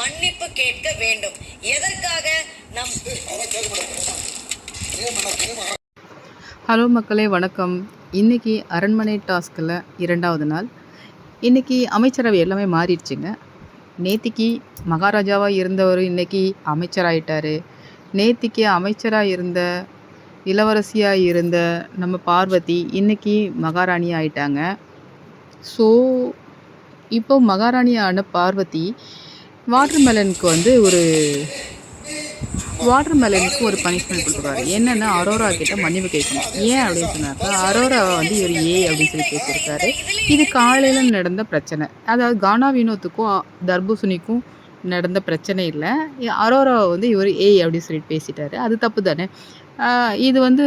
மன்னிப்பு கேட்க வேண்டும். எதற்காக நம் ஹலோ மக்களே வணக்கம். இன்றைக்கி அரண்மனை டாஸ்கில் இரண்டாவது நாள். இன்றைக்கி அமைச்சரவை எல்லாமே மாறிடுச்சுங்க. நேத்திக்கு மகாராஜாவாக இருந்தவர் இன்றைக்கி அமைச்சராகிட்டார் நேத்திக்கு அமைச்சராக இருந்த இளவரசியாக இருந்த நம்ம பார்வதி இன்றைக்கி மகாராணி ஆயிட்டாங்க. ஸோ இப்போ மகாராணியான பார்வதி வாட்டர்மெலனுக்கு வந்து ஒரு வாட்டர்மெலனுக்கு ஒரு பனிஷ்மெண்ட் கொடுத்துருக்காரு. என்னென்னா அரோரா கிட்ட மன்னிப்பு கேட்கணும். ஏன் அப்படின்னு சொன்னாக்கா அரோரா வந்து இவர் ஏ அப்படின்னு சொல்லி பேசியிருக்காரு இது காலையில் நடந்த பிரச்சனை. அதாவது கானா வினோத்துக்கும் தர்பூசணிக்கும் நடந்த பிரச்சனை இல்லை. அரோரா வந்து இவர் ஏ அப்படின்னு சொல்லிட்டு பேசிட்டாரு. அது தப்பு தானே? இது வந்து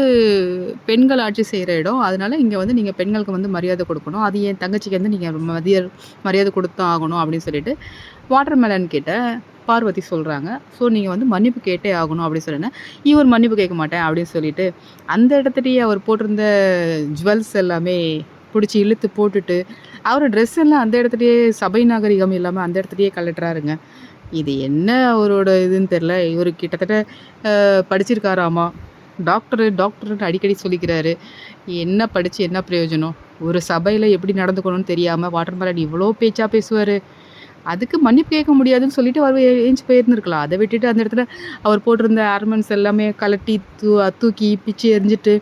பெண்கள் ஆட்சி செய்கிற இடம். அதனால இங்கே வந்து நீங்கள் பெண்களுக்கு வந்து மரியாதை கொடுக்கணும். அது என் தங்கச்சிக்கு வந்து நீங்கள் மதிய மரியாதை கொடுத்தான் ஆகணும் அப்படின்னு சொல்லிட்டு வாட்டர்மெலன் கிட்ட பார்வதி சொல்கிறாங்க ஸோ நீங்கள் வந்து மன்னிப்பு கேட்டே ஆகணும் அப்படின்னு சொன்னேன் இவர் மன்னிப்பு கேட்க மாட்டேன் அப்படின்னு சொல்லிட்டு அந்த இடத்துலேயே அவர் போட்டிருந்த ஜுவல்ஸ் எல்லாமே பிடிச்சி இழுத்து போட்டுட்டு அவர் ட்ரெஸ் எல்லாம் அந்த இடத்துலையே சபை நாகரிகம் இல்லாமல் அந்த இடத்துலையே கலட்டுறாருங்க இது என்ன அவரோட இதுன்னு தெரில இவர் கிட்டத்தட்ட படிச்சிருக்காராமா? டாக்டரு டாக்டர்னு அடிக்கடி சொல்லிக்கிறாரு. என்ன படித்து என்ன பிரயோஜனம்? ஒரு சபையில் எப்படி நடந்துக்கணும்னு தெரியாமல் வாட்டர் மேலன் இவ்வளோ பேச்சாக பேசுவார். அதுக்கு மன்னிப்பு கேட்க முடியாதுன்னு சொல்லிட்டு அவர் ஏஞ்சி போயிருந்துருக்கலாம். அதை விட்டுட்டு அந்த இடத்துல அவர் போட்டிருந்த ஆர்மெண்ட்ஸ் எல்லாமே கலட்டி தூ தூக்கி பிச்சு எரிஞ்சிட்டு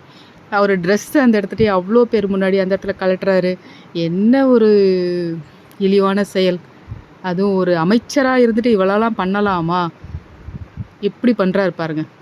அவர் ட்ரெஸ்ஸு அந்த இடத்துலயே அவ்வளோ பேர் முன்னாடி அந்த இடத்துல கலட்டுறாரு. என்ன ஒரு இழிவான செயல். அதுவும் ஒரு அமைச்சராக இருந்துட்டு இவ்வளோலாம் பண்ணலாமா? எப்படி பண்ணுறாரு பாருங்கள்